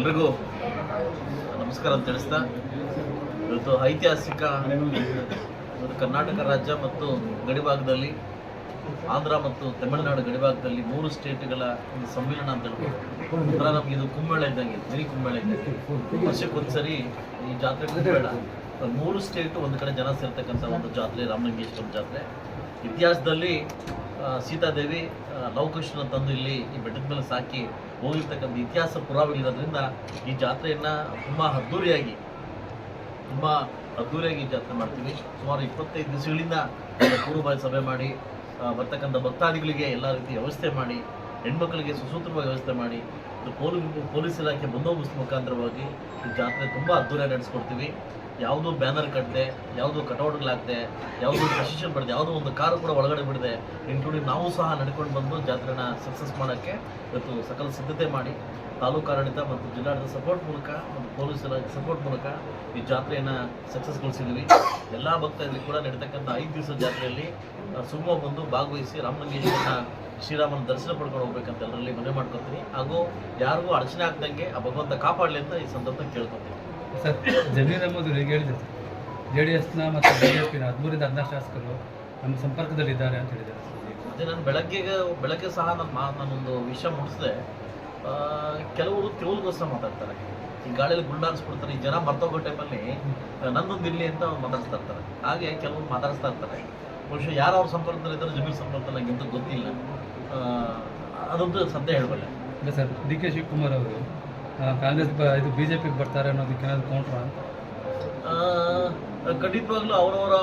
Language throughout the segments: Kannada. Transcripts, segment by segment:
ಎಲ್ರಿಗೂ ನಮಸ್ಕಾರ ಅಂತ ತಿಳಿಸ್ತಾ, ಇವತ್ತು ಐತಿಹಾಸಿಕ ಕರ್ನಾಟಕ ರಾಜ್ಯ ಮತ್ತು ಗಡಿಭಾಗದಲ್ಲಿ, ಆಂಧ್ರ ಮತ್ತು ತಮಿಳುನಾಡು ಗಡಿಭಾಗದಲ್ಲಿ ಮೂರು ಸ್ಟೇಟ್ಗಳ ಒಂದು ಸಮ್ಮೇಳನ ಅಂತ ಹೇಳ್ಬೋದು. ನಮ್ಗೆ ಇದು ಕುಂಬಳ ಇದ್ದಂಗೆ ಮಿನಿ ಕುಂಬಳ ಇದ್ದಂಗೆ. ವರ್ಷಕ್ಕೊಂದ್ಸರಿ ಈ ಜಾತ್ರೆ ಕುಂಬಳ ಮೂರು ಸ್ಟೇಟ್ ಒಂದು ಕಡೆ ಜನ ಸೇರ್ತಕ್ಕಂಥ ಒಂದು ಜಾತ್ರೆ, ರಾಮಲಿಂಗೇಶ್ವರ ಜಾತ್ರೆ. ಇತಿಹಾಸದಲ್ಲಿ ಸೀತಾದೇವಿ ಲವಕೃಷ್ಣ ತಂದು ಇಲ್ಲಿ ಈ ಬೆಟ್ಟದ ಮೇಲೆ ಸಾಕಿ ಹೋಗಿರ್ತಕ್ಕಂಥ ಇತಿಹಾಸ ಪುರಾವೆಗಳಿರೋದ್ರಿಂದ ಈ ಜಾತ್ರೆಯನ್ನು ತುಂಬಾ ಅದ್ದೂರಿಯಾಗಿ ತುಂಬ ಅದ್ದೂರಿಯಾಗಿ ಈ ಜಾತ್ರೆ ಮಾಡ್ತೀವಿ. ಸುಮಾರು ಇಪ್ಪತ್ತೈದು ದಿವಸಗಳಿಂದ ಪೂರ್ವಭಾವಿ ಸಭೆ ಮಾಡಿ ಬರ್ತಕ್ಕಂಥ ಭಕ್ತಾದಿಗಳಿಗೆ ಎಲ್ಲ ರೀತಿ ವ್ಯವಸ್ಥೆ ಮಾಡಿ, ಹೆಣ್ಮಕ್ಳಿಗೆ ಸುಸೂತ್ರವಾಗಿ ವ್ಯವಸ್ಥೆ ಮಾಡಿ ಪೊಲೀಸ್ ಪೊಲೀಸ್ ಇಲಾಖೆ ಬಂದೋಬಸ್ತ್ ಮುಖಾಂತರವಾಗಿ ಈ ಜಾತ್ರೆ ತುಂಬ ಅದ್ದೂರಿಯಾಗಿ ನಡೆಸ್ಕೊಡ್ತೀವಿ. ಯಾವುದೂ ಬ್ಯಾನರ್ ಕಟ್ಟದೆ ಯಾವುದೋ ಕಟೌಟ್ಗಳಾಗದೆ, ಯಾವುದೋ ಪ್ರಶಿಕ್ಷಣ ಪಡೆದೆ, ಯಾವುದೋ ಒಂದು ಕಾರು ಕೂಡ ಒಳಗಡೆ ಬಿಡದೆ ಇನ್ಕ್ಲೂಡಿಂಗ್ ನಾವು ಸಹ ನಡ್ಕೊಂಡು ಬಂದು ಜಾತ್ರೆನ ಸಕ್ಸಸ್ ಮಾಡೋಕ್ಕೆ ಇವತ್ತು ಸಕಲ ಸಿದ್ಧತೆ ಮಾಡಿ, ತಾಲೂಕು ಆಡಳಿತ ಮತ್ತು ಜಿಲ್ಲಾಡಳಿತ ಸಪೋರ್ಟ್ ಮೂಲಕ ಮತ್ತು ಪೊಲೀಸ್ ಇಲಾಖೆ ಸಪೋರ್ಟ್ ಮೂಲಕ ಈ ಜಾತ್ರೆಯನ್ನು ಸಕ್ಸಸ್ಗೊಳಿಸಿದ್ವಿ ಎಲ್ಲ ಭಕ್ತರಿಗೆ ಕೂಡ ನಡೀತಕ್ಕಂಥ ಐದು ದಿವಸದ ಜಾತ್ರೆಯಲ್ಲಿ ಸುಮ್ಮ ಬಂದು ಭಾಗವಹಿಸಿ ರಾಮಲಿಂಗೇಶ್ವರನ ಶ್ರೀರಾಮನ ದರ್ಶನ ಪಡ್ಕೊಂಡು ಹೋಗ್ಬೇಕಂತ ಎಲ್ಲರಲ್ಲಿ ಮನವಿ ಮಾಡ್ಕೊತೀನಿ. ಹಾಗೂ ಯಾರಿಗೂ ಅಡಚಣೆ ಆಗ್ದಂಗೆ ಆ ಭಗವಂತ ಕಾಪಾಡಲಿ ಅಂತ ಈ ಸಂದರ್ಭ ಕೇಳ್ಕೊತೀನಿ. ಸರ್ ಜಮೀರ್ ಅಹಮದ್ ಹೇಳಿದರು ಹೇಳಿದ್ರು? ಜೆ ಡಿ ಎಸ್ನ ಮತ್ತು ಬಿ ಜೆ ಪಿನ ಹದಿಮೂರಿಂದ ಹದಿನಾರು ಶಾಸಕರು ನಮ್ಮ ಸಂಪರ್ಕದಲ್ಲಿದ್ದಾರೆ ಅಂತ ಹೇಳಿದ್ದಾರೆ. ಅದೇ ನಾನು ಬೆಳಗ್ಗೆ ಬೆಳಗ್ಗೆ ಸಹ ನಾನು ಮಾ ನಾನೊಂದು ವಿಷಯ ಮುಟ್ಟಿಸಿದೆ ಕೆಲವರು ತಿರುವುಗೋಸ್ಕರ ಮಾತಾಡ್ತಾರೆ. ಈ ಗಾಳಿಯಲ್ಲಿ ಗುಂಡಾರಿಸ್ಬಿಡ್ತಾರೆ ಈ ಜನ ಮರ್ತೋಗೋ ಟೈಮಲ್ಲಿ ನಂದೊಂದು ಇರಲಿ ಅಂತ ಅವ್ರು ಮಾತಾಡ್ತಾ ಇರ್ತಾರೆ. ಹಾಗೆ ಕೆಲವರು ಮಾತಾಡಿಸ್ತಾ ಇರ್ತಾರೆ. ಬಹುಶಃ ಯಾರು ಅವ್ರ ಸಂಪರ್ಕದಲ್ಲಿ ಇದ್ದಾರೆ ಜಮೀರ್ ಸಂಪರ್ಕದಲ್ಲಿ ನನಗೆ ಗೊತ್ತಿಲ್ಲ. ಅದೊಂದು ಸದ್ಯ ಹೇಳಬಲ್ಲ. ಇಲ್ಲ ಸರ್ ಡಿ ಕೆ ಶಿವಕುಮಾರ್ ಅವರು ಕಾಂಗ್ರೆಸ್ ಇದು ಬಿ ಜೆ ಪಿಗೆ ಬರ್ತಾರೆ ಅನ್ನೋದಕ್ಕೆ ಏನಾದ್ರು ಕೌಂಟ್ರ ಖಂಡಿತವಾಗ್ಲೂ ಅವರವರ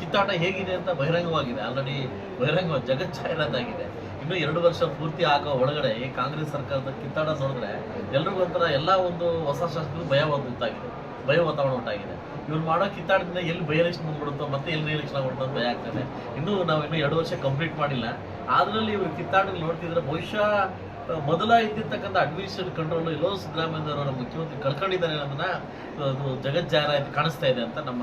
ಕಿತ್ತಾಟ ಹೇಗಿದೆ ಅಂತ ಬಹಿರಂಗವಾಗಿದೆ. ಆಲ್ರೆಡಿ ಬಹಿರಂಗ ಜಾಹೀರಾತಾಗಿದೆ. ಇನ್ನು ಎರಡು ವರ್ಷ ಪೂರ್ತಿ ಆಗೋ ಒಳಗಡೆ ಈ ಕಾಂಗ್ರೆಸ್ ಸರ್ಕಾರದ ಕಿತ್ತಾಟ ನೋಡಿದ್ರೆ ಎಲ್ರಿಗೂ ಒಂಥರ ಎಲ್ಲ ಒಂದು ಹೊಸ ಶಾಸಕರು ಭಯ ಗೊತ್ತಾಗಿದೆ ಭಯ ವಾತಾವರಣ ಉಂಟಾಗಿದೆ. ಇವ್ರು ಮಾಡೋ ಕಿತ್ತಾಟದಿಂದ ಎಲ್ಲಿ ಬೈ ಎಲೆಕ್ಷನ್ ಬಂದ್ಬಿಡುತ್ತೋ, ಮತ್ತೆ ಎಲ್ಲಿ ಎಲೆಕ್ಷನ್ ಆಗ್ಬಿಡುತ್ತೋ ಅಂತ ಭಯ ಆಗ್ತದೆ. ಇನ್ನೂ ನಾವು ಇನ್ನೂ ಎರಡು ವರ್ಷ ಕಂಪ್ಲೀಟ್ ಮಾಡಿಲ್ಲ. ಆದ್ರಲ್ಲಿ ಇವ್ರು ಕಿತ್ತಾಟದಲ್ಲಿ ನೋಡ್ತಿದ್ರೆ ಬಹುಶಃ ಮೊದಲ ಇದ್ದಿರ್ತಕ್ಕಂಥ ಅಡ್ಮಿನಿಸ್ಟ್ರೇಟಿವ್ ಕಂಟ್ರೋಲ್ ಎಲ್ಲೋ ಸಿದ್ದರಾಮಯ್ಯನವರ ಮುಖ್ಯಮಂತ್ರಿ ಕಳ್ಕೊಂಡಿದ್ದಾರೆ ಅನ್ನೋದನ್ನ ಅದು ಜಗಜ್ಜಾರ ಕಾಣಿಸ್ತಾ ಇದೆ ಅಂತ ನಮ್ಮ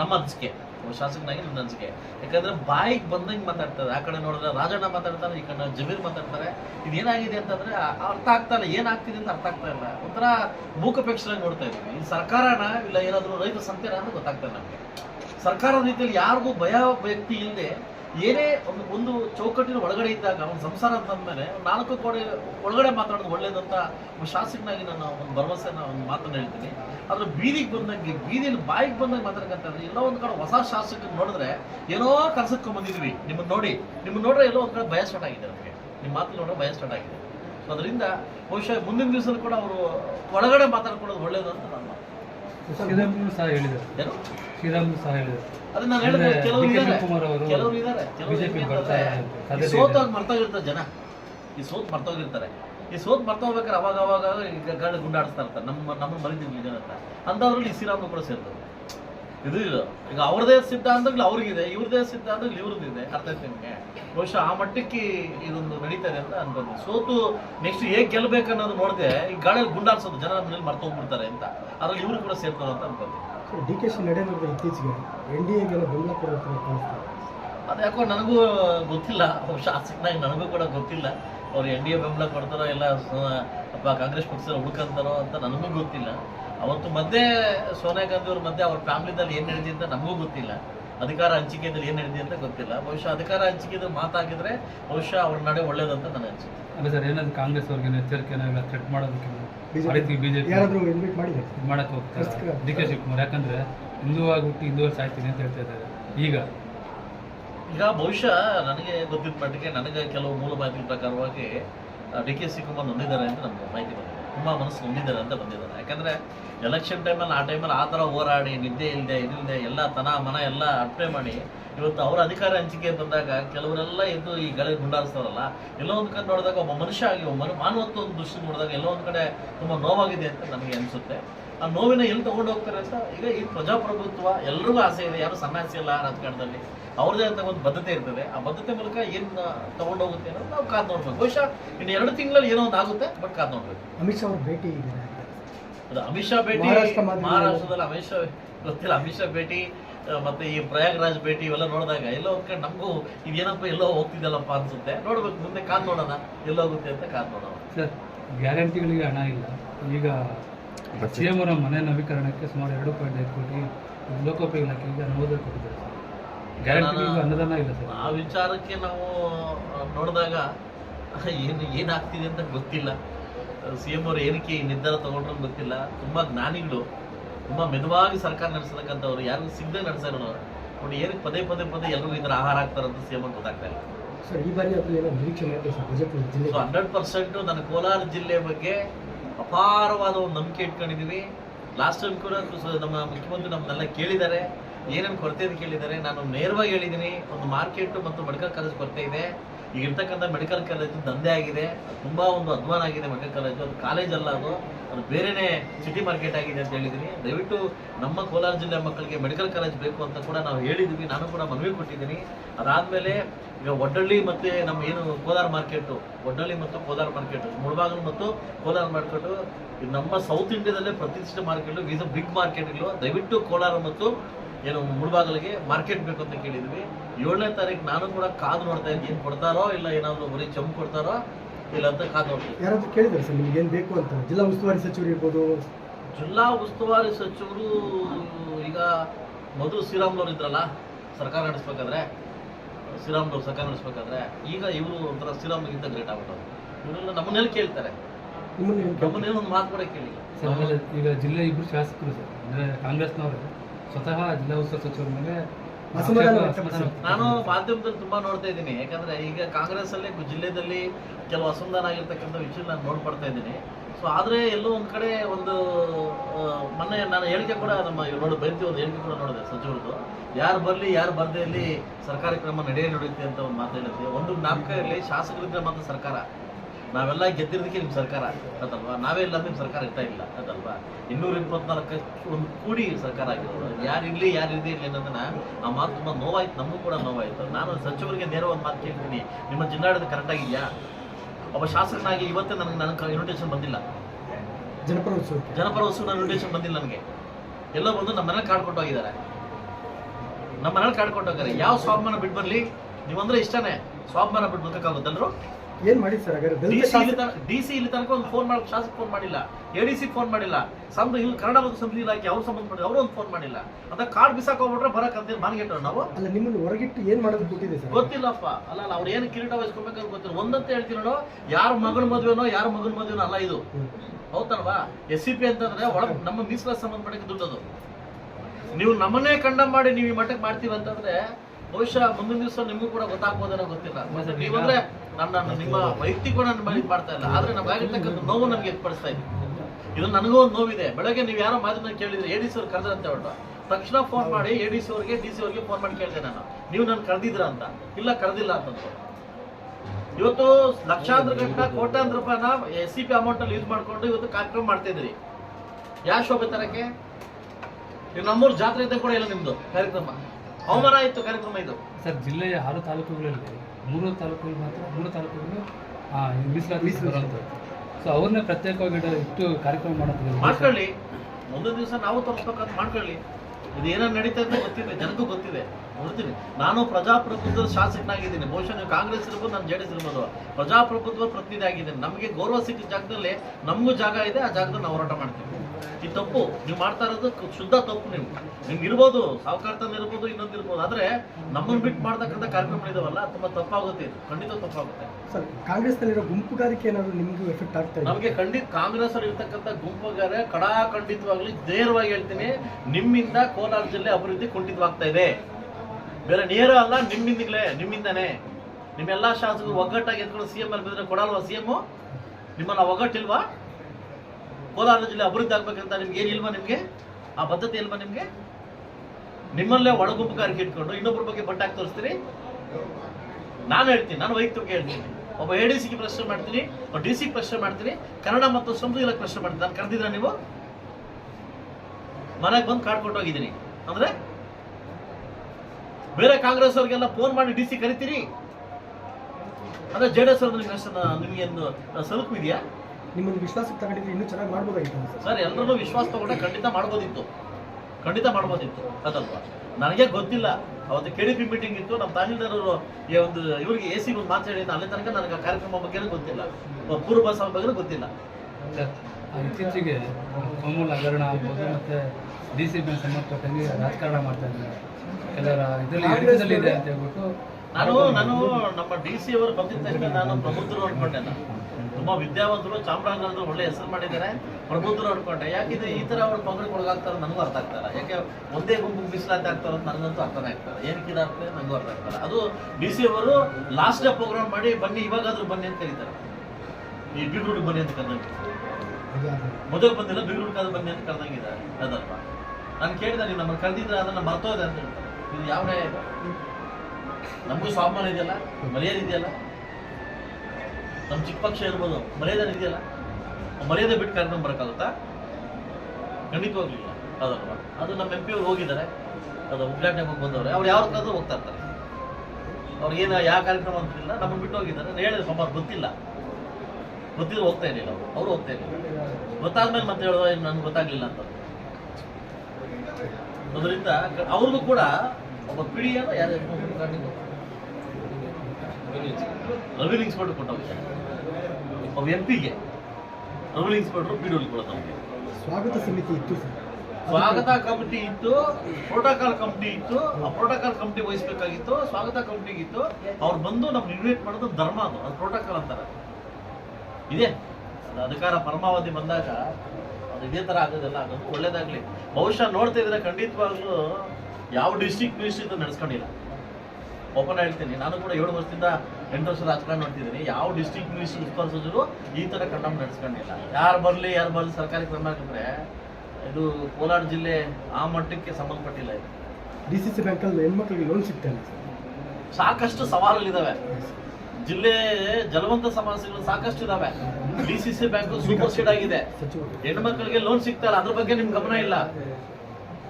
ನಮ್ಮ ಅನಿಸಿಕೆ. ಶಾಸಕನಾಗಿ ನನ್ನ ಅನಿಸಿಕೆ. ಯಾಕಂದ್ರೆ ಬಾಯಿಗೆ ಬಂದಂಗೆ ಮಾತಾಡ್ತಾರೆ. ಆ ಕಡೆ ನೋಡಿದ್ರೆ ರಾಜಣ್ಣ ಮಾತಾಡ್ತಾರೆ, ಈ ಕಡೆ ಜಮೀರ್ ಮಾತಾಡ್ತಾರೆ. ಇದೇನಾಗಿದೆ ಅಂತಂದ್ರೆ ಅರ್ಥ ಆಗ್ತಾ ಇಲ್ಲ. ಏನಾಗ್ತಿದೆ ಅಂತ ಅರ್ಥ ಆಗ್ತಾ ಇಲ್ಲ. ಒಂಥರ ಮೂಕಪೇಕ್ಷರಾಗಿ ನೋಡ್ತಾ ಇದ್ದೀವಿ. ಈ ಸರ್ಕಾರನ ಇಲ್ಲ ಏನಾದರೂ ರೈತ ಸಂತೆನ ಅಂತ ಗೊತ್ತಾಗ್ತಾ ನಮಗೆ. ಸರ್ಕಾರದ ರೀತಿಯಲ್ಲಿ ಯಾರಿಗೂ ಭಯ ವ್ಯಕ್ತಿ ಇಲ್ಲದೆ ಏನೇ ಒಂದು ಒಂದು ಚೌಕಟ್ಟಿನ ಒಳಗಡೆ ಇದ್ದಾಗ, ಒಂದು ಸಂಸಾರ ಅಂತ ಅಂದಮೇಲೆ ನಾಲ್ಕು ಕೋಡೆ ಒಳಗಡೆ ಮಾತಾಡೋದು ಒಳ್ಳೇದಂತ ಒಬ್ಬ ಶಾಸಕನಾಗಿ ನಾನು ಒಂದು ಭರವಸೆನ ಒಂದು ಮಾತನ್ನ ಹೇಳ್ತೀನಿ. ಆದ್ರೆ ಬೀದಿಗೆ ಬಂದಂಗೆ, ಬೀದಿಯಲ್ಲಿ ಬಾಯಿಗೆ ಬಂದಂಗೆ ಮಾತಾಡ್ಕಂತಂದ್ರೆ ಎಲ್ಲೋ ಒಂದು ಕಡೆ ಹೊಸ ಶಾಸಕ ನೋಡಿದ್ರೆ ಏನೋ ಕನ್ಸತ್ಕೊಂಡ್ ಬಂದಿದ್ವಿ ನಿಮ್ಮನ್ನ ನೋಡಿ, ನಿಮ್ಮನ್ನ ನೋಡ್ರೆ ಎಲ್ಲೋ ಒಂದು ಕಡೆ ಭಯ ಸ್ಟಾರ್ಟ್ ಆಗಿದೆ ನಮಗೆ. ನಿಮ್ಮ ಮಾತು ನೋಡ್ರೆ ಭಯ ಸ್ಟಾರ್ಟ್ ಆಗಿದೆ. ಸೊ ಅದರಿಂದ ಬಹುಶಃ ಮುಂದಿನ ದಿವಸ ಕೂಡ ಅವರು ಒಳಗಡೆ ಮಾತಾಡ್ಕೊಳ್ಳೋದು ಒಳ್ಳೇದು ಅಂತ ಮಾತು. ಶ್ರೀರಾಮುಲು ಸಹ ಹೇಳಿದರು ಯಾರು? ಶ್ರೀರಾಮುಲು ಸಹ ಹೇಳಿದರು ಅದನ್ನ ನಾನು ಹೇಳಿದ್ರೆ ಅಂದ್ರೆ ಕೆಲವರು ಡಿ ಇದ್ದಾರೆ. ಶಿವಕುಮಾರ್ ಅವರು ಕೆಲವರು ಇದ್ದಾರೆ. ಸೋತಾಗ. ಮರ್ತೋಗಿರ್ತಾರೆ ಜನ. ಈ ಸೋತ್ ಮರ್ತೋಗಿರ್ತಾರೆ. ಈ ಸೋತ್ ಮರ್ತೋಗ್ಬೇಕಾದ್ರೆ ಅವಾಗ ಅವಾಗ ಈಗ ಗಾಳಿ ಗುಂಡಾಡಿಸ್ತಾ ಇರ್ತಾರೆ. ನಮ್ಮ ನಮ್ಮ ಮರಿದಿರ್ಲಿ ಜನ ಅಂತ ಅಂಥವ್ರಲ್ಲಿ ಈ ಶ್ರೀರಾಮ ಕೂಡ ಸೇರ್ತದೆ ಇದು ಈಗ ಅವ್ರದೇ ಸಿದ್ಧಾಂತಗಳು ಅವ್ರಿಗಿದೆ ಇವ್ರದೇ ಸಿದ್ಧಾಂತಗಳು ಇವ್ರದ್ದಿದೆ. ಅರ್ಥ ಆಯ್ತು ನಿಮಗೆ? ಬಹುಶಃ ಆ ಮಟ್ಟಕ್ಕೆ ಇದೊಂದು ನಡೀತಾರೆ ಅಂತ ಅನ್ಕೊಂತೀನಿ ಸೋತು ನೆಕ್ಸ್ಟ್ ಹೇಗೆ ಗೆಲ್ಲಬೇಕು ಅನ್ನೋದು ನೋಡಿದೆ ಈ ಗಾಳಿಯಲ್ಲಿ ಗುಂಡಾಡ್ಸೋದು ಜನ ಮನೇಲಿ ಮರ್ತೋಗ್ಬಿಡ್ತಾರೆ ಅಂತ. ಅದ್ರಲ್ಲಿ ಇವರು ಕೂಡ ಸೇರ್ತಾರೆ ಅಂತ ಅನ್ಬೋದು ಡಿ ಕೆ ಶಿ ನಡೆಯೋದ್ರ ಇತ್ತೀಚೆಗೆ ಎನ್ ಡಿ ಎಗೆಲ್ಲ ಬೆಂಬಲ ಕೊಡುತ್ತೆ ಅದು ಯಾಕೋ ನನಗೂ ಗೊತ್ತಿಲ್ಲ. ಬಹುಶಃ ಶಾಸಕನಾಗಿ ನನಗೂ ಕೂಡ ಗೊತ್ತಿಲ್ಲ. ಅವ್ರು ಎನ್ ಡಿ ಎ ಬೆಂಬಲ ಕೊಡ್ತಾರೋ ಇಲ್ಲ ಅಪ್ಪ ಅಥವಾ ಕಾಂಗ್ರೆಸ್ ಪಕ್ಷದಲ್ಲಿ ಉಳ್ಕೊಂತಾರೋ ಅಂತ ನನಗೂ ಗೊತ್ತಿಲ್ಲ. ಅವತ್ತು ಮಧ್ಯೆ ಸೋನಿಯಾ ಗಾಂಧಿ ಅವ್ರ ಮಧ್ಯೆ ಅವ್ರ ಫ್ಯಾಮಿಲಿದಲ್ಲಿ ಏನು ನಡೆದಿ ಅಂತ ನಮಗೂ ಗೊತ್ತಿಲ್ಲ. ಅಧಿಕಾರ ಹಂಚಿಕೆದಲ್ಲಿ ಏನು ನಡೆದಿ ಅಂತ ಗೊತ್ತಿಲ್ಲ. ಬಹುಶಃ ಅಧಿಕಾರ ಹಂಚಿಕೆದ ಮಾತಾಗಿದ್ರೆ ಬಹುಶಃ ಅವ್ರ ನಡೆ ಒಳ್ಳೇದಂತ ನನ್ನ ಅನಿಸುತ್ತೆ. ಅಲ್ಲ ಸರ್ ಏನಾದ್ರು ಕಾಂಗ್ರೆಸ್ ಅವ್ರಿಗೆ ಎಚ್ಚರಿಕೆ ಥ್ರೆಟ್ ಮಾಡೋದಕ್ಕೆ ರೀತಿ ಬಿಜೆಪಿ ಯಾರಾದರೂ ಇನ್ವೈಟ್ ಮಾಡಕ್ಕೆ ಹೋಗ್ತಾರೆ. ಡಿ ಕೆ ಶಿವಕುಮಾರ್ ಯಾಕಂದ್ರೆ ಹಿಂದೂ ಆಗ್ಬಿಟ್ಟು ಹಿಂದೂ ಸಾಯ್ತೀನಿ ಅಂತ ಹೇಳ್ತಾ ಇದ್ದಾರೆ. ಈಗ? ಈಗ ಬಹುಶಃ ನನಗೆ ಗೊತ್ತಿದ್ದ ಮಟ್ಟಿಗೆ ನನಗೆ ಕೆಲವು ಮೂಲ ಮಾಹಿತಿ ಪ್ರಕಾರವಾಗಿ ಡಿ ಕೆ ಶಿವಕುಮಾರ್ ನೊಂದಿದ್ದಾರೆ ಅಂತ ನಮ್ಗೆ ಮಾಹಿತಿ ಬಂದಿದೆ. ತುಂಬ ಮನಸ್ಸು ನೊಂದಿದ್ದಾರೆ ಅಂತ ಬಂದಿದ್ದಾರೆ. ಯಾಕಂದರೆ ಎಲೆಕ್ಷನ್ ಟೈಮಲ್ಲಿ ಆ ಟೈಮಲ್ಲಿ ಆ ಥರ ಹೋರಾಡಿ, ನಿದ್ದೆ ಇಲ್ಲದೆ ಇದಿಲ್ಲದೆ ಎಲ್ಲ ತನ, ಮನ ಎಲ್ಲ ಅರ್ಪಣೆ ಮಾಡಿ ಇವತ್ತು ಅವರ ಅಧಿಕಾರ ಹಂಚಿಕೆ ಬಂದಾಗ ಕೆಲವರೆಲ್ಲ ಎದ್ದು ಈ ಗಾಳಿ ಗುಂಡಾರಿಸ್ತಾರಲ್ಲ ಎಲ್ಲೋ ಒಂದು ಕಡೆ ನೋಡಿದಾಗ ಒಬ್ಬ ಮನುಷ್ಯ ಆಗಿ ಒಬ್ಬ ಮನು ಮಾನವತ್ವ ಒಂದು ದೃಷ್ಟಿ ನೋಡಿದಾಗ ಎಲ್ಲೋ ಒಂದು ಕಡೆ ತುಂಬಾ ನೋವಾಗಿದೆ ಅಂತ ನಮಗೆ ಅನಿಸುತ್ತೆ. ಆ ನೋವಿನ ಎಲ್ಲಿ ತಗೊಂಡು ಹೋಗ್ತಾರೆ ಅಂತ ಈಗ ಈ ಪ್ರಜಾಪ್ರಭುತ್ವ ಎಲ್ರಿಗೂ ಆಸೆ ಇದೆ ಯಾರು ಸನ್ಯಾಸಿ ಇಲ್ಲ ರಾಜಕಾರಣದಲ್ಲಿ ಅವ್ರದೇ ಅಂತ ಒಂದು ಬದ್ಧತೆ ಇರ್ತದೆ. ಆ ಬದ್ಧತೆ ಮೂಲಕ ಏನು ತಗೊಂಡು ಹೋಗುತ್ತೆ ಅನ್ನೋದು ನಾವು ಕಾದ್ ನೋಡ್ಬೇಕು. ಬಹುಶಃ ಇನ್ನು ಎರಡು ತಿಂಗಳಲ್ಲಿ ಏನೋ ಒಂದು ಆಗುತ್ತೆ ಬಟ್ ಕಾದ್ ನೋಡ್ಬೇಕು. ಅಮಿತ್ ಶಾ ಅವ್ರ ಭೇಟಿ ಇದೆ ಅದು ಅಮಿತ್ ಶಾ ಭೇಟಿ ಮಹಾರಾಷ್ಟ್ರ ಮಹಾರಾಷ್ಟ್ರದಲ್ಲಿ ಅಮಿತ್ ಶಾ ಗೊತ್ತಿಲ್ಲ ಅಮಿತ್ ಶಾ ಭೇಟಿ ಮತ್ತೆ ಈ ಪ್ರಯಾಗ್ರಾಜ್ ಭೇಟಿ ಇವೆಲ್ಲ ನೋಡಿದಾಗ ಎಲ್ಲೋ ಹೋಗ್ಕೊಂಡು ಕಡೆ ನಮಗೂ ಇದೇನಪ್ಪ ಎಲ್ಲೋ ಹೋಗ್ತಿದ್ದಲ್ಲಪ್ಪ ಅನ್ಸುತ್ತೆ. ನೋಡ್ಬೇಕು ಮುಂದೆ ಕಾದು ನೋಡೋಣ. ಎಲ್ಲೋಗುತ್ತೆ ಅಂತ ಕಾದು ನೋಡೋಣ. ಸರ್ ಗ್ಯಾರಂಟಿಗಳಿಗೆ ಹಣ ಇಲ್ಲ. ಈಗ ಸಿ ಎಂ ಅವರ ಮನೆ ನವೀಕರಣಕ್ಕೆ ಸುಮಾರು ಎರಡು ಪಾಯಿಂಟ್ ಐದು ಕೋಟಿ ಲೋಕೋಪಯೋಗಿ ಇಲಾಖೆಗೆ ಅನುಮೋದನೆ ಕೊಟ್ಟಿದ್ದಾರೆ ಸರ್. ಗ್ಯಾರಂಟಿಗಳಿಗೆ ಅನುದಾನ ಇಲ್ಲ ಸರ್. ಆ ವಿಚಾರಕ್ಕೆ ನಾವು ನೋಡಿದಾಗ ಏನು ಏನಾಗ್ತಿದೆ ಅಂತ ಗೊತ್ತಿಲ್ಲ. ಸಿ ಎಂ ಅವರು ಏನಕ್ಕೆ ಈ ನಿರ್ಧಾರ ತಗೊಂಡ್ರು ಗೊತ್ತಿಲ್ಲ. ತುಂಬ ಜ್ಞಾನಿಗಳು ತುಂಬ ಮೆದುವಾಗಿ ಸರ್ಕಾರ ನಡೆಸತಕ್ಕಂಥವ್ರು ಯಾರಿಗೂ ಸಿಗದೆ ನಡೆಸೋರು ನೋಡಿ ಏನಕ್ಕೆ ಪದೇ ಪದೇ ಪದೇ ಎಲ್ಲರೂ ಈ ಥರ ಆಹಾರ ಹಾಕ್ತಾರಂತ ಸಿ ಎಂ ಗೊತ್ತಾಗ್ತಾ ಇಲ್ಲ. ಸರ್ ಈ ಬಾರಿ ಅದು ಏನೋ ನಿರೀಕ್ಷೆ ಜಿಲ್ಲೆ. ಹಂಡ್ರೆಡ್ ಪರ್ಸೆಂಟು ನನ್ನ ಕೋಲಾರ ಜಿಲ್ಲೆ ಬಗ್ಗೆ ಅಪಾರವಾದ ಒಂದು ನಂಬಿಕೆ ಇಟ್ಕೊಂಡಿದ್ದೀವಿ ಲಾಸ್ಟ್ ಟೈಮ್ ಕೂಡ ನಮ್ಮ ಮುಖ್ಯಮಂತ್ರಿ ನಮ್ಮನ್ನೆಲ್ಲ ಕೇಳಿದ್ದಾರೆ. ಏನೇನು ಕೊರತೆ ಅಂತ ಕೇಳಿದ್ದಾರೆ. ನಾನು ನೇರವಾಗಿ ಹೇಳಿದ್ದೀನಿ ಒಂದು ಮಾರ್ಕೆಟ್ ಮತ್ತು ಮಡ್ಕ ಕಾಲೇಜ್ ಕೊರತೆ ಇದೆ. ಈಗ ಇರ್ತಕ್ಕಂಥ ಮೆಡಿಕಲ್ ಕಾಲೇಜು ದಂಧೆ ಆಗಿದೆ. ತುಂಬ ಒಂದು ಅಧ್ವಾನ ಆಗಿದೆ ಮೆಡಿಕಲ್ ಕಾಲೇಜು ಅದು ಅಲ್ಲ ಅದು. ಅದು ಬೇರೆನೇ ಸಿಟಿ ಮಾರ್ಕೆಟ್ ಆಗಿದೆ ಅಂತ ಹೇಳಿದ್ದೀನಿ. ದಯವಿಟ್ಟು ನಮ್ಮ ಕೋಲಾರ ಜಿಲ್ಲೆ ಮಕ್ಕಳಿಗೆ ಮೆಡಿಕಲ್ ಕಾಲೇಜ್ ಬೇಕು ಅಂತ ಕೂಡ ನಾವು ಹೇಳಿದ್ವಿ. ನಾನು ಕೂಡ ಮನವಿ ಕೊಟ್ಟಿದ್ದೀನಿ. ಅದಾದಮೇಲೆ ಈಗ ಒಡ್ಡಳ್ಳಿ ಮತ್ತೆ ನಮ್ಮ ಏನು ಕೋಲಾರ ಮಾರ್ಕೆಟು ಒಡ್ಡಳ್ಳಿ ಮತ್ತು ಕೋಲಾರ ಮಾರ್ಕೆಟ್ ಮುಳಬಾಗಲು ಮತ್ತು ಕೋಲಾರ ಮಾರ್ಕೆಟು ನಮ್ಮ ಸೌತ್ ಇಂಡಿಯಾದಲ್ಲೇ ಪ್ರತಿಷ್ಠಿತ ಮಾರ್ಕೆಟ್ ಇದು ಬಿಗ್ ಮಾರ್ಕೆಟ್ಗಳು ದಯವಿಟ್ಟು ಕೋಲಾರ ಮತ್ತು ಏನು ಮುಳಬಾಗಲಿಗೆ ಮಾರ್ಕೆಟ್ ಬೇಕು ಅಂತ ಕೇಳಿದ್ವಿ. ಏಳನೇ ತಾರೀಕು ನಾನು ಕೂಡ ಕಾದು ನೋಡ್ತಾ ಇದ್ದೀನಿ ಏನು ಕೊಡ್ತಾರೋ ಇಲ್ಲ ಏನಾದರೂ ಬರೀ ಚಮ್ ಕೊಡ್ತಾರೋ ಇಲ್ಲ ಅಂತ ಕಾದು ನೋಡ್ತೀನಿ ಯಾರಾದ್ರೂ ಕೇಳಿದ್ರೆ ಸರ್ ನಿಮ್ಗೆ ಏನು ಬೇಕು ಅಂತ? ಜಿಲ್ಲಾ ಉಸ್ತುವಾರಿ ಸಚಿವರು ಇರ್ಬೋದು. ಜಿಲ್ಲಾ ಉಸ್ತುವಾರಿ ಸಚಿವರು ಈಗ ಮೊದಲು ಶ್ರೀರಾಮ್ಲವ್ರು ಇದ್ರಲ್ಲ ಸರ್ಕಾರ ನಡೆಸ್ಬೇಕಾದ್ರೆ ಶ್ರೀರಾಮ್ಲವ್ರು ಸರ್ಕಾರ ನಡೆಸ್ಬೇಕಾದ್ರೆ ಈಗ ಇವರು ಒಂಥರ ಶ್ರೀರಾಮ್ಗಿಂತ ಗ್ರೇಟ್ ಆಗ್ಬಿಟ್ಟರು ಇವರೆಲ್ಲ ನಮ್ಮನ್ನೆಲ್ಲ ಕೇಳ್ತಾರೆ. ನಮ್ಮನ್ನೇನು ಒಂದು ಮಾತು ಕೂಡ ಕೇಳಿಲ್ಲ. ಸರ್ ಈಗ ಜಿಲ್ಲೆ ಇಬ್ಬರು ಶಾಸಕರು ಸರ್ ಅಂದರೆ ಕಾಂಗ್ರೆಸ್ನವರು ಸ್ವತಃ ಜಿಲ್ಲಾ ಉಸ್ತುವಾರಿ ಸಚಿವರ ಮೇಲೆ. ನಾನು ಮಾಧ್ಯಮದಲ್ಲಿ ತುಂಬಾ ನೋಡ್ತಾ ಇದ್ದೀನಿ. ಯಾಕಂದ್ರೆ ಈಗ ಕಾಂಗ್ರೆಸ್ ಅಲ್ಲಿ ಜಿಲ್ಲೆದಲ್ಲಿ ಕೆಲವು ಅಸಮಾಧಾನ ಆಗಿರ್ತಕ್ಕಂಥ ವಿಷಯ ನಾನು ನೋಡ್ಪಡ್ತಾ ಇದ್ದೀನಿ. ಸೊ ಆದ್ರೆ ಎಲ್ಲೋ ಒಂದ್ ಕಡೆ ಒಂದು ಮೊನ್ನೆ ನಾನು ಹೇಳಿಕೆ ಕೂಡ ನಮ್ಮ ನೋಡಿ ಬೈತಿ ಒಂದು ಹೇಳಿಕೆ ಕೂಡ ನೋಡಿದೆ ಸಚಿವರದ್ದು ಯಾರು ಬರ್ಲಿ ಯಾರು ಬರದೇ ಇಲ್ಲಿ ಸರ್ಕಾರಿ ಕ್ರಮ ನಡೆಯೇ ನಡೆಯುತ್ತೆ ಅಂತ ಒಂದು ಮಾತು ಹೇಳಿದ್ದೆ ಒಂದು ಜ್ಞಾಪಕ ಇರಲಿ ಶಾಸಕರಿದ್ರೆ ಮಾತ್ರ ಸರ್ಕಾರ. ನಾವೆಲ್ಲ ಗೆದ್ದಿರೋದಕ್ಕೆ ನಿಮ್ಮ ಸರ್ಕಾರ ಅದಲ್ವಾ? ನಾವೇ ಇಲ್ಲ ನಿಮ್ಮ ಸರ್ಕಾರ ಇರ್ತಾ ಇಲ್ಲ ಅದಲ್ವಾ? ಇನ್ನೂರ ಇಪ್ಪತ್ನಾಲ್ಕು ಒಂದು ಕೂಡಿ ಸರ್ಕಾರ ಆಗಿರೋದು. ಯಾರು ಇರಲಿ ಯಾರು ಇರದೇ ಇರಲಿ ಅನ್ನೋದನ್ನ ಆ ಮಾತು ತುಂಬ ನೋವಾಯ್ತು ನಮಗೂ ಕೂಡ ನೋವಾಯ್ತು. ನಾನು ಸಚಿವರಿಗೆ ನೇರ ಒಂದು ಮಾತು ಕೇಳ್ತೀನಿ. ನಿಮ್ಮ ಜಿಲ್ಲಾಡಳಿತ ಕರೆಕ್ಟ್ ಆಗಿದೆಯಾ ಒಬ್ಬ ಶಾಸಕನಾಗಿ ಇವತ್ತೇ ನನಗೆ ನನಗೆ ಇನ್ವಿಟೇಷನ್ ಬಂದಿಲ್ಲ. ಜನಪರ ಉತ್ಸವ ಜನಪರ ಉತ್ಸವ ಇನ್ವಿಟೇಷನ್ ಬಂದಿಲ್ಲ ನನಗೆ. ಎಲ್ಲ ಬಂದು ನಮ್ಮ ಮನೇಲಿ ಕಾಡ್ಕೊಂಡು ಹೋಗಿದ್ದಾರೆ ನಮ್ಮ ಮನೇಲಿ ಕಾಡ್ಕೊಂಡು ಹೋಗಿದ್ದಾರೆ ಯಾವ ಸ್ವಾಭಿಮಾನ ಬಿಟ್ಟು ಬರಲಿ? ನೀವಂದ್ರೆ ಇಷ್ಟನೇ. ಸ್ವಾಭಿಮಾನ ಬಿಟ್ಟು ಬದುಕಾಗುತ್ತಲ್ರು ಏನು ಮಾಡಿ ಸರ್ ಹಾಗಾದ್ರೆ? ಡಿ ಸಿ ಇಲ್ಲಿ ತನಕ ಒಂದು ಫೋನ್ ಮಾಡಿ ಶಾಸಕ ಫೋನ್ ಮಾಡಿಲ್ಲ. ಎ ಡಿ ಸಿ ಫೋನ್ ಮಾಡಿಲ್ಲ. ಸಂಬಂಧ ಇಲ್ಲಿ ಕನ್ನಡ ಮತ್ತು ಸಂಬಂಧ ಇಲಾಖೆ ಅವ್ರು ಸಂಬಂಧ ಮಾಡಿದ್ರು ಅವರು ಒಂದು ಫೋನ್ ಮಾಡಿಲ್ಲ. ಅಂತ ಕಾರ್ಡ್ ಬಿಸಾಕ್ ಹೋಗ್ಬಿಟ್ರೆ ಬರಕ್ ಅಂತ ಮಾನ್ಗೆಟ್ಟರು ನಾವು. ಅಲ್ಲ ನಿಮ್ಮನ್ನು ಹೊರಗಿಟ್ಟು ಏನ್ ಮಾಡೋದು ಕೊಟ್ಟಿದೆ ಸರ್? ಗೊತ್ತಿಲ್ಲಪ್ಪ. ಅಲ್ಲ ಅಲ್ಲ ಅವ್ರು ಏನು ಕಿರೀಟ ವಹಿಸ್ಕೊಬೇಕಂತ ಗೊತ್ತಿಲ್ಲ. ಒಂದಂತ ಹೇಳ್ತೀನಿ ನೋಡು. ಯಾರ ಮಗನ ಮದುವೆನೋ ಯಾರ ಮಗನ ಮದುವೆನೋ ಅಲ್ಲ ಇದು. ಹೌದಲ್ವಾ? ಎಸ್ ಸಿ ಪಿ ಅಂತಂದ್ರೆ ಒಳ ನಮ್ಮ ಮೀಸಲಾತಿ ಸಂಬಂಧಪಟ್ಟ ದುಡ್ಡದು ನೀವು ನಮ್ಮನ್ನೇ ಕಂಡಮ್ ಮಾಡಿ ನೀವು ಈ ಮಟ್ಟಕ್ಕೆ ಮಾಡ್ತೀವಿ ಅಂತಂದ್ರೆ ಬಹುಶಃ ಮುಂದಿನ ದಿವಸ ನಿಮಗೂ ಕೂಡ ಗೊತ್ತಾಗ್ಬೋದೇನೋ ಗೊತ್ತಿಲ್ಲ. ನೀವಂದ್ರೆ ನನ್ನ ನಿಮ್ಮ ವೈಯಕ್ತಿಕ ನನ್ನ ಮಾಡ್ತಾ ಇಲ್ಲ. ಆದ್ರೆ ನಮ್ಮ ನೋವು ನಮ್ಗೆ ವ್ಯಕ್ತಪಡಿಸ್ತಾ ಇದೆ. ಇದು ನನಗೂ ಒಂದು ನೋವಿದೆ. ಬೆಳಗ್ಗೆ ನೀವು ಯಾರೋ ಮಾಧ್ಯಮ ಕೇಳಿದ್ರೆ ಎ ಡಿ ಸಿ ಅವ್ರು ಅಂತ ಹೇಳ್ಬಿಟ್ಟು ತಕ್ಷಣ ಫೋನ್ ಮಾಡಿ ಎ ಡಿ ಸಿ ಅವ್ರಿಗೆ, ಡಿ ಸಿ ಅವ್ರಿಗೆ ಫೋನ್ ಮಾಡಿ ಕೇಳಿದೆ ನಾನು. ನೀವು ನಾನು ಕರೆದಿದ್ರ ಅಂತ. ಇಲ್ಲ, ಕರೆದಿಲ್ಲ ಅಂತ ಇವತ್ತು ಲಕ್ಷಾಂತರ ಗಂಟೆ, ಕೋಟ್ಯಾಂತರ ರೂಪಾಯಿನ ಎಸ್ ಸಿ ಪಿ ಅಮೌಂಟ್ ಅಲ್ಲಿ ಯೂಸ್ ಮಾಡ್ಕೊಂಡು ಇವತ್ತು ಕಾರ್ಯಕ್ರಮ ಮಾಡ್ತಾ ಇದ್ರಿ ಯಾವ ಶೋಭೆ ತರಕ್ಕೆ? ಈಗ ನಮ್ಮೂರು ಜಾತ್ರೆ ಇದ್ದಂಗೆ ಕೂಡ ಇಲ್ಲ ನಿಮ್ದು. ಕಾರ್ಯಕ್ರಮ. ಅವಮಾನ ಇತ್ತು ಕಾರ್ಯಕ್ರಮ ಇದು. ಸರ್, ಜಿಲ್ಲೆಯ ಆರು ತಾಲೂಕುಗಳಲ್ಲಿ ಮೂರು ತಾಲೂಕಲ್ಲಿ ಮಾತ್ರ ಮೂರು ತಾಲೂಕಲ್ಲಿ ಮೀಸಲಾತಿ ಬರುವಂಥದ್ದು ಸೊ ಅವ್ರನ್ನ ಪ್ರತ್ಯೇಕವಾಗಿ ಇಟ್ಟು ಕಾರ್ಯಕ್ರಮ ಮಾಡೋದು ಮಾಡ್ಕೊಳ್ಳಿ. ಒಂದು ದಿವಸ ನಾವು ತೋರಿಸ್ಬೇಕಂತ ಮಾಡ್ಕೊಳ್ಳಿ. ಇದು ಏನೇನು ನಡೀತಾ ಇದೆ ಗೊತ್ತಿದೆ ಜನಕ್ಕೂ ಗೊತ್ತಿದೆ. ನೋಡ್ತೀನಿ. ನಾನು ಪ್ರಜಾಪ್ರಭುತ್ವದ ಶಾಸಕನಾಗಿದ್ದೀನಿ. ಬಹುಶಃ ನೀವು ಕಾಂಗ್ರೆಸ್ ಇರ್ಬೋದು ನಾನು ಜೆ ಡಿ ಎಸ್ ಇರ್ಬೋದು. ಪ್ರಜಾಪ್ರಭುತ್ವ ಪ್ರತಿನಿಧಿ ಆಗಿದ್ದೀನಿ. ನಮಗೆ ಗೌರವ ಸಿಕ್ಕಿದ ಜಾಗದಲ್ಲಿ ನಮಗೂ ಜಾಗ ಇದೆ ಆ ಜಾಗದಲ್ಲಿ ನಾವು ಹೋರಾಟ ಮಾಡ್ತೀವಿ. ಈ ತಪ್ಪು ನೀವು ಮಾಡ್ತಾ ಇರೋದು ಶುದ್ಧ ತಪ್ಪು ನೀವು. ನಿಮ್ಗೆ ಇರ್ಬೋದು ಸಾವುಕಾರತನ ಇರ್ಬೋದು ಇನ್ನೊಂದು ಇರ್ಬೋದು. ಆದ್ರೆ ನಮ್ಮನ್ನು ಬಿಟ್ಟು ಮಾಡ್ತಕ್ಕಂಥ ಕಾರ್ಯಕ್ರಮಗಳಿದಾವಲ್ಲ ತುಂಬಾ ತಪ್ಪಾಗುತ್ತೆ ಇದು. ಖಂಡಿತ ತಪ್ಪಾಗುತ್ತೆ. ಸರ್ ಕಾಂಗ್ರೆಸ್ನಲ್ಲಿರೋ ಗುಂಪುಗಾರಿಕೆ ಏನಾದ್ರು ನಿಮ್ಗೆ ಎಫೆಕ್ಟ್ ಆಗ್ತದೆ ನಮಗೆ ಖಂಡಿತ ಕಾಂಗ್ರೆಸ್ ಅಲ್ಲಿ ಇರ್ತಕ್ಕಂಥ ಗುಂಪುಗಾರೆ ಕಡಾ ಖಂಡಿತವಾಗ್ಲಿ ಧೈರ್ಯವಾಗಿ ಹೇಳ್ತೀನಿ ನಿಮ್ಮಿಂದ ಕೋಲಾರ ಜಿಲ್ಲೆ ಅಭಿವೃದ್ಧಿ ಕುಂಠಿತವಾಗ್ತಾ ಇದೆ. ಬೇರೆ ನೇರ ಅಲ್ಲ ನಿಮ್ಮಿಂದಲೇ ನಿಮ್ಮಿಂದನೇ. ನಿಮ್ಮೆಲ್ಲಾ ಶಾಸಕರು ಒಗ್ಗಟ್ಟಾಗಿ ಎತ್ಕೊಂಡು ಸಿಎಂ ಅಲ್ಲಿ ಬಿದ್ರೆ ಕೊಡಲ್ವಾ ಸಿಎಂ ನಿಮ್ಮನ್ನ ಒಗ್ಗಟ್ಟಿಲ್ವಾ? ಕೋಲಾರ ಜಿಲ್ಲೆ ಅಭಿವೃದ್ಧಿ ಆಗ್ಬೇಕಂತ ನಿಮ್ಗೆ ಏನಿಲ್ವಾ ನಿಮ್ಗೆ? ಆ ಬದ್ಧತೆ ಇಲ್ವಾ ನಿಮ್ಗೆ? ನಿಮ್ಮಲ್ಲೇ ಒಳಗುಂಪುಗಾರಿಕೆ ಇಟ್ಕೊಂಡು ಇನ್ನೊಬ್ಬರ ಬಗ್ಗೆ ಬಟ್ಟಾಗಿ ತೋರಿಸ್ತೀರಿ? ನಾನು ಹೇಳ್ತೀನಿ, ನಾನು ವೈಯಕ್ತಿಕ ಹೇಳ್ತೀನಿ. ಒಬ್ಬ ಎ ಡಿ ಸಿಗೆ ಪ್ರಶ್ನೆ ಮಾಡ್ತೀನಿ, ಒಬ್ಬ ಡಿ ಸಿಗೆ ಪ್ರಶ್ನೆ ಮಾಡ್ತೀನಿ, ಕನ್ನಡ ಮತ್ತು ಸಂಸ್ಕೃತಿ ಇಲಾಖೆ ಪ್ರಶ್ನೆ ಮಾಡ್ತೀನಿ. ನಾನು ಕರೆದಿದ್ರೆ ನೀವು? ಮನೆಗೆ ಬಂದು ಕಾರ್ಡ್ ಕೊಟ್ಟು ಹೋಗಿದ್ದೀನಿ. ಅಂದ್ರೆ ಬೇರೆ ಕಾಂಗ್ರೆಸ್ ಅವ್ರಿಗೆಲ್ಲ ಫೋನ್ ಮಾಡಿ ಡಿ ಸಿ ಕರಿತೀರಿ? ಅಂದ್ರೆ ಜೆ ಡಿ ಎಸ್ ಅವ್ರದ್ದು ನಿಮ್ಗೆ ಅಷ್ಟು ಇದೆಯಾ? ನಿಮ್ಮನ್ನು ವಿಶ್ವಾಸಕ್ಕೆ ತಗೊಂಡಿದ್ರೆ ಇನ್ನೂ ಚೆನ್ನಾಗಿ ಮಾಡ್ಬೋದಾಗಿತ್ತು ಸರ್. ಎಲ್ಲರೂ ಎಲ್ಲರನ್ನೂ ವಿಶ್ವಾಸ ತಗೊಂಡ್ರೆ ಖಂಡಿತ ಮಾಡ್ಬೋದಿತ್ತು. ಖಂಡಿತ ಮಾಡ್ಬೋದಿತ್ತು ಅದಲ್ವಾ? ನನಗೆ ಗೊತ್ತಿಲ್ಲ. ಅವತ್ತು ಕೆ ಡಿ ಪಿ ಮೀಟಿಂಗ್ ಇತ್ತು ನಮ್ಮ ತಹಶೀಲ್ದಾರರು ಅವರು ಈ ಒಂದು ಇವರಿಗೆ ಎ ಸಿ ಒಂದು ಮಾತಾಡಿ ಅಲ್ಲಿ ತನಕ ನನಗೆ ಆ ಕಾರ್ಯಕ್ರಮ ಬಗ್ಗೆ ಗೊತ್ತಿಲ್ಲ. ಪೂರ್ವ ಸಭೆ ಬಗ್ಗೆ ಗೊತ್ತಿಲ್ಲ. ಇತ್ತೀಚೆಗೆ ಕೋಮುಲ್ ಹಗರಣ ಆಗ್ಬೋದು ಮತ್ತೆ ಡಿ ಸಿ ಬಿ ಸಂಬಂಧಪಟ್ಟಂಗೆ ರಾಜಕಾರಣ ಮಾಡ್ತಾ ಇದ್ದಾರೆ. ಕೆಲವರ ಇದರಲ್ಲಿ ಇದೆ ಅಂತ ಹೇಳ್ಬಿಟ್ಟು ನಾನು ನಾನು ನಮ್ಮ ಡಿ ಸಿ ಅವರು ಬಂದಿದ್ದ ತಕ್ಷಣ ನಾನು ಪ್ರಬುದ್ಧರು ಅನ್ಕೊಂಡೆ ನಾನು. ತುಂಬಾ ವಿದ್ಯಾವಂತರು, ಚಾಮರಾಜನಗರದ ಒಳ್ಳೆ ಹೆಸರು ಮಾಡಿದ್ದಾರೆ. ಪ್ರಬುದ್ಧರು ಅನ್ಕೊಂಡೆ. ಯಾಕಿದ್ರೆ ಈ ತರ ಅವ್ರು ಪಂಗಡಕ್ಕೆ ಒಳಗಾಗ್ತಾರೆ ನನಗೂ ಅರ್ಥ ಆಗ್ತಾರ ಯಾಕೆ ಒಂದೇ ಗುಂಪು ಮೀಸಲಾತಿ ಆಗ್ತಾರೆ ಅಂತ ನನಗಂತೂ ಅರ್ಥನೇ ಆಗ್ತಾರೆ ಏನಕ್ಕೆ ಇದಾಗ್ತದೆ ನನಗೂ ಅರ್ಥ ಆಗ್ತಾರೆ ಅದು ಬಿ ಸಿ ಅವರು ಲಾಸ್ಟ್ ಡೇ ಪ್ರೋಗ್ರಾಮ್ ಮಾಡಿ ಬನ್ನಿ, ಇವಾಗಾದ್ರೂ ಬನ್ನಿ ಅಂತ ಕರೀತಾರೆ ಈ ಬಿಗ್ರೂಡ್ ಬನ್ನಿ ಅಂತ ಕರೆದಂಗೆ. ಮೊದಲು ಬಂದಿಲ್ಲ ಬೀಗ್ರೂಡ್ಕಾದ್ರು ಬನ್ನಿ ಅಂತ ಕರೆದಂಗಿದ್ದಾರೆ ಅದಲ್ವಾ ನಾನು ಕೇಳಿದೆ ನೀವು ನಮ್ಮನ್ನು ಕರೆದಿದ್ರೆ ಅದನ್ನ ಮರ್ತೋದೆ ಅಂತ ಹೇಳ್ತಾರೆ. ಇದು ಯಾವ ನಮಗೂ ಸ್ವಾಭಿಮಾನ ಇದೆಯಲ್ಲ? ಮರ್ಯಾದೆ ಇದೆಯಲ್ಲ? ನಮ್ಮ ಚಿಕ್ಕ ಪಕ್ಷ ಇರ್ಬೋದು ಮರ್ಯಾದೆ ಇದೆಯಲ್ಲ ಮರ್ಯಾದೆ ಬಿಟ್ಟು ಕಾರ್ಯಕ್ರಮ ಬರೋಕ್ಕಾಗುತ್ತಾ? ಖಂಡಿತವಾಗ್ಲಿಲ್ಲ ಅದಲ್ವಾ ಅದು ನಮ್ಮ ಎಂ ಪಿ ಅವ್ರು ಹೋಗಿದ್ದಾರೆ. ಅದು ಉದ್ಘಾಟನೆಗೆ ಹೋಗಿ ಬಂದವ್ರೆ. ಅವ್ರು ಯಾವ ಕಾದ್ರೂ ಹೋಗ್ತಾ ಇರ್ತಾರೆ. ಅವ್ರಿಗೇನು ಯಾವ ಕಾರ್ಯಕ್ರಮ ಅಂತಿಲ್ಲ ನಮ್ಮನ್ನು ಬಿಟ್ಟು ಹೋಗಿದ್ದಾರೆ. ಹೇಳಿದ್ರೆ ಪಾಪ ಗೊತ್ತಿಲ್ಲ. ಗೊತ್ತಿದ್ರೆ ಹೋಗ್ತಾ ಇರಲಿಲ್ಲ ಅವರು. ಅವರು ಹೋಗ್ತಾ ಇರಲಿಲ್ಲ. ಗೊತ್ತಾದ್ಮೇಲೆ ಮತ್ತೆ ಹೇಳುವ ನನ್ಗೆ ಗೊತ್ತಾಗ್ಲಿಲ್ಲ ಅಂತ. ಅದರಿಂದ ಅವ್ರಿಗೂ ಕೂಡ ಒಬ್ಬ ಪಿಡಿಯನ್ನ ಯಾರು ರವಿ ಇನ್ಸ್ಪೆಕ್ಟರ್ ಕೊಟ್ಟ ಒಬ್ಬ ಎಂ ಪಿಗೆ ರವಿ ಲಿಂಗ್ಸ್ಪೇಟರ್ ಪಿ ಡಬ್ಲ್ಯೂ ಕೊಡೋದು ನಮಗೆ ಸ್ವಾಗತ ಸಮಿತಿ ಇತ್ತು ಸ್ವಾಗತ ಕಮಿಟಿ ಇತ್ತು ಪ್ರೋಟೋಕಾಲ್ ಕಂಪ್ನಿ ಇತ್ತು ಆ ಪ್ರೋಟೋಕಾಲ್ ಕಮಿಟಿ ವಹಿಸ್ಬೇಕಾಗಿತ್ತು ಸ್ವಾಗತ ಕಮಿಟಿಗೆ ಇತ್ತು ಅವ್ರು ಬಂದು ನಮ್ಗೆ ಇನ್ವೈಟ್ ಮಾಡೋದು ಧರ್ಮ ಅದು ಅದು ಪ್ರೋಟೋಕಾಲ್ ಅಂತಾರೆ. ಇದೆ. ಅಧಿಕಾರ ಪರಮಾವಧಿ ಬಂದಾಗ ಅದು ಇದೇ ಥರ ಆಗೋದಿಲ್ಲ ಆಗೋದು ಒಳ್ಳೇದಾಗಲಿ. ಬಹುಶಃ ನೋಡ್ತಾ ಇದ್ರೆ ಖಂಡಿತವಾಗ್ಲೂ ಯಾವ ಡಿಸ್ಟಿಕ್ ಮಿನಿಸ್ಟ್ರಿ ನಡೆಸ್ಕೊಂಡಿಲ್ಲ. ಓಪನ್ ಹೇಳ್ತೀನಿ. ನಾನು ಕೂಡ ಏಳು ವರ್ಷದಿಂದ ಎಂಟು ವರ್ಷ ರಾಜಕಾರಣ ನೋಡ್ತಿದ್ದೀನಿ. ಯಾವ ಡಿಸ್ಟಿಕ್ ಮಿನಿಸ್ಟರ್ ಸಚಿವರು ಈ ತರ ಕಂಡಮ್ ನಡೆಸ್ಕೊಂಡಿಲ್ಲ. ಯಾರು ಬರಲಿ ಯಾರು ಬರಲಿ ಸರ್ಕಾರಿ ಕ್ರಮ ಹಾಕಿದ್ರೆ ಇದು ಕೋಲಾರ ಜಿಲ್ಲೆ ಆ ಮಟ್ಟಕ್ಕೆ ಸಂಬಂಧಪಟ್ಟಿಲ್ಲ ಇದು. ಡಿ ಸಿ ಸಿ ಬ್ಯಾಂಕಲ್ಲಿ ಹೆಣ್ಮಕ್ಳಿಗೆ ಲೋನ್ ಸಿಗ್ತಾನೆ ಸಾಕಷ್ಟು ಸವಾಲುಗಳಿದ್ದಾವೆ ಜಿಲ್ಲೆ ಜಲವಂತ ಸಮಸ್ಯೆಗಳು ಸಾಕಷ್ಟು ಇದಾವೆ. D C C bank super seed ಆಗಿದೆ. ಹೆಣ್ಮಕ್ಳಿಗೆ ಲೋನ್ ಸಿಗ್ತಾ ಇಲ್ಲ. ಅದ್ರ ಬಗ್ಗೆ ನಿಮ್ ಗಮನ ಇಲ್ಲ.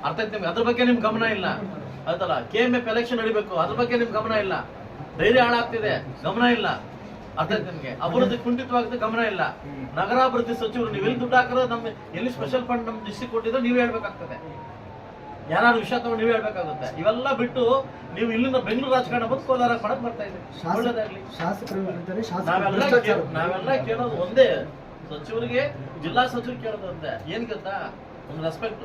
ಅರ್ಥ ಆಯ್ತು ನಿಮ್ಗೆ? ಅದ್ರ ಬಗ್ಗೆ ನಿಮ್ ಗಮನ ಇಲ್ಲ. ಆಯ್ತಲ್ಲ ಕೆ ಎಂ ಎಫ್ ಎಲೆಕ್ಷನ್ ನಡಿಬೇಕು. ಅದ್ರ ಬಗ್ಗೆ ನಿಮ್ ಗಮನ ಇಲ್ಲ. ಧೈರ್ಯ ಹಾಳಾಗ್ತಿದೆ. ಗಮನ ಇಲ್ಲ. ಅರ್ಥ ನಿಮ್ಗೆ. ಅಭಿವೃದ್ಧಿ ಕುಂಠಿತವಾಗುತ್ತೆ ಗಮನ ಇಲ್ಲ. ನಗರಾಭಿವೃದ್ಧಿ ಸಚಿವರು ನೀವು ಎಲ್ಲಿ ದುಡ್ಡು ಹಾಕಿದ್ರೆ ನಮ್ ಎಲ್ಲಿ ಸ್ಪೆಷಲ್ ಫಂಡ್ ನಮ್ ಡಿಸ್ಟಿಕ್ ಕೊಟ್ಟಿದ್ರೆ ನೀವೇ ಹೇಳ್ಬೇಕಾಗ್ತದೆ. ಯಾರು ವಿಷಯ ತಗೊಂಡು ನೀವೇ ಹೇಳ್ಬೇಕಾಗುತ್ತೆ. ಇವೆಲ್ಲ ಬಿಟ್ಟು ನೀವು ಇಲ್ಲಿಂದ ಬೆಂಗಳೂರು ರಾಜಕಾರಣ ಬಂದು ಕೋಲಾರ ಮಾಡಕ್ ಬರ್ತಾ ಇದೆ ನಾವೆಲ್ಲ ಕೇಳೋದು ಒಂದೇ. ಸಚಿವರಿಗೆ ಜಿಲ್ಲಾ ಸಚಿವರು ಕೇಳೋದು ಒಂದೇ ಏನ್ ಗೊತ್ತಾ? ಒಂದು ರೆಸ್ಪೆಕ್ಟ್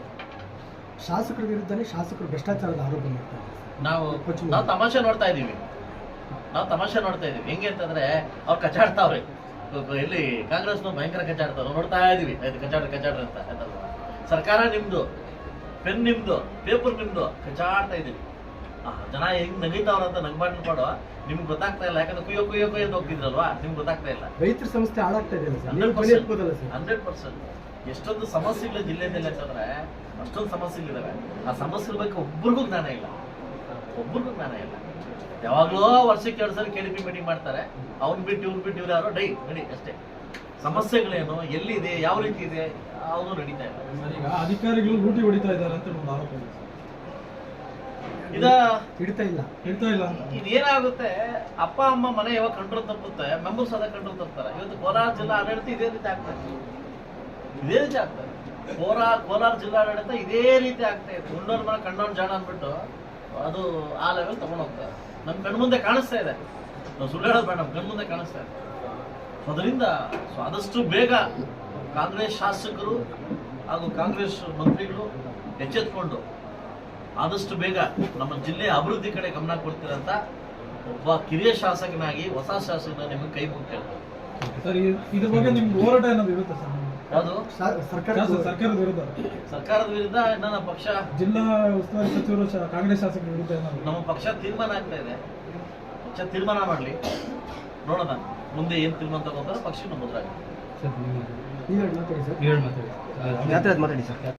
ಶಾಸಕರ ವಿರುದ್ಧನೇ ಶಾಸಕರು ಭ್ರಷ್ಟಾಚಾರದ ಆರೋಪ ಮಾಡ್ತಾರೆ ನಾವು. ನಾವು ತಮಾಷೆ ನೋಡ್ತಾ ಇದ್ದೀವಿ. ನಾವು ತಮಾಷೆ ನೋಡ್ತಾ ಇದೀವಿ ಹೆಂಗೆ ಅಂತಂದ್ರೆ ಅವ್ರು ಕಚಾಡ್ತಾವ್ರೆ ಇಲ್ಲಿ ಕಾಂಗ್ರೆಸ್ ಭಯಂಕರ ಕಚಾಡ್ತಾವ್ ನೋಡ್ತಾ ಇದೀವಿ ಆಯ್ತು ಕಚಾಡ ಅಂತ. ಆಯ್ತಲ್ವಾ? ಸರ್ಕಾರ ನಿಮ್ದು ಪೆನ್ ನಿಮ್ದು ಪೇಪರ್ ನಿಮ್ದು. ಕಚಾಡ್ತಾ ಇದೀವಿ ಆ, ಜನ ಹೆಂಗ್ ನಗೀತಾವ್ರ ಅಂತ ನಗ್ಬಾಟ್ ಮಾಡೋ ನಿಮ್ಗೆ ಗೊತ್ತಾಗ್ತಾ ಇಲ್ಲ. ಯಾಕಂದ್ರೆ ಕುಯ್ಯೋ ಕುಯ್ಯೋ ಕುಯ್ಯೋ ಅಂತ ಹೋಗ್ತಿದ್ರಲ್ವಾ? ನಿಮ್ಗೆ ಗೊತ್ತಾಗ್ತಾ ಇಲ್ಲ. ರೈತರ ಸಂಸ್ಥೆ ಹಾಳಾಗ್ತಾ ಇದೆ ಹಂಡ್ರೆಡ್ ಪರ್ಸೆಂಟ್. ಎಷ್ಟೊಂದು ಸಮಸ್ಯೆಗಳು ಜಿಲ್ಲೆಯಲ್ಲಿ ಅಂತಂದ್ರೆ ಅಷ್ಟೊಂದು ಸಮಸ್ಯೆಗಳಿದಾವೆ. ಆ ಸಮಸ್ಯೆ ಬಗ್ಗೆ ಒಬ್ರಿಗೂ ಜ್ಞಾನ ಇಲ್ಲ. ಒಬ್ರಿಗೂ ಜ್ಞಾನ ಇಲ್ಲ. ಯಾವಾಗ್ಲೋ ವರ್ಷಕ್ಕೆ ಎರಡು ಸಲ ಕೆ ಡಿ ಪಿ ಮೀಟಿಂಗ್ ಮಾಡ್ತಾರೆ. ಅವ್ನ್ ಬಿಟ್ಟು ಇವ್ರು ಬಿಟ್ಟು ಇವ್ರು ಯಾರೋ ಡೈ ನಡಿ ಅಷ್ಟೇ. ಸಮಸ್ಯೆಗಳೇನು ಎಲ್ಲಿದೆ ಯಾವ ರೀತಿ ಇದೆ ಅವನು ನಡೀತಾ ಇಲ್ಲ. ಅಧಿಕಾರಿಗಳು ಲೂಟಿ ಹೊಡಿತಾ ಇದ್ದಾರೆ ಅಂತ ಒಂದು ಆರೋಪ ಇದೆ. ಹಿಡಿತಾ ಇಲ್ಲ. ಹಿಡ್ತಾ ಇಲ್ಲ ಇದೇನಾಗುತ್ತೆ ಅಪ್ಪ ಅಮ್ಮ ಮನೆ ಯಾವಾಗ ಕಂಡ್ರು ತಪ್ಪುತ್ತೆ ಮೆಂಬರ್ಸ್ ಅದ ಕಂಡ್ರು ತಪ್ತಾರೆ ಇವತ್ತು ಕೋಲಾರ ಜಿಲ್ಲಾ ಆಡಳಿತ ಇದೇ ರೀತಿ ಆಗ್ತದೆ ಇದೇ ಆಗ್ತದೆ ಕೋಲಾರ ಕೋಲಾರ ಜಿಲ್ಲಾಡಳಿತ ಇದೇ ರೀತಿ ಆಗ್ತಾ ಇದೆ. ಉಣ್ಣೋರ್ ಮನೆ, ಕಣ್ಣೋರ್ ಜಾಣ ಅಂದ್ಬಿಟ್ಟು ಅದು ಆ ಲೆವೆಲ್ ತಗೊಂಡ್ ಹೋಗ್ತಾರೆ ನಮ್ಮ ಕಣ್ಮುಂದೆ ಕಾಣಿಸ್ತಾ ಇದೆ. ನಾವು ಸುಳ್ಳು ಹೇಳೋದು ಬೇಡ, ನಮ್ ಕಣ್ಮುಂದೆ ಕಾಣಿಸ್ತಾ ಇದೆ. ಅದರಿಂದ ಆದಷ್ಟು ಬೇಗ ಕಾಂಗ್ರೆಸ್ ಶಾಸಕರು ಹಾಗೂ ಕಾಂಗ್ರೆಸ್ ಮಂತ್ರಿಗಳು ಎಚ್ಚೆತ್ಕೊಂಡು ಆದಷ್ಟು ಬೇಗ ನಮ್ಮ ಜಿಲ್ಲೆಯ ಅಭಿವೃದ್ಧಿ ಕಡೆ ಗಮನ ಕೊಡ್ತೀರಂತ ಒಬ್ಬ ಕಿರಿಯ ಶಾಸಕನಾಗಿ, ಹೊಸ ಶಾಸಕನ ನಿಮಗೆ ಕೈ ಮುಗ್ತೇನೆ ಸರ್ ಇದ್ರ ಬಗ್ಗೆ ನಿಮ್ಗೆ ಹೋರಾಟ ಏನಾದ್ರು ಇರುತ್ತೆ ಯಾವುದು? ಸರ್ಕಾರದ ವಿರುದ್ಧ. ಸರ್ಕಾರದ ವಿರುದ್ಧ. ನನ್ನ ಪಕ್ಷ? ಜಿಲ್ಲಾ ಉಸ್ತುವಾರಿ ಸಚಿವರು ಶಾ- ಕಾಂಗ್ರೆಸ್ ಶಾಸಕರ ವಿರುದ್ಧ ನಮ್ಮ ಪಕ್ಷ ತೀರ್ಮಾನ ಆಗ್ತಾ ಇದೆ. ಪಕ್ಷ ತೀರ್ಮಾನ ಮಾಡಲಿ. ನೋಡೋಣ. ಮುಂದೆ ಏನ್ ತೀರ್ಮಾನ ತಗೊಂಡ್ರೆ ಪಕ್ಷ ನಮ್ಮ ಮುದ್ರಾಗ ಸರ್ ನೀವು ನೀವು ಹೇಳಿ ಮಾತಾಡಿ ಸರ್. ನೀವು ಹೇಳಿ ಮಾತಾಡಿ. ಮಾತಾಡಿ ಮಾತಾಡಿ ಸರ್.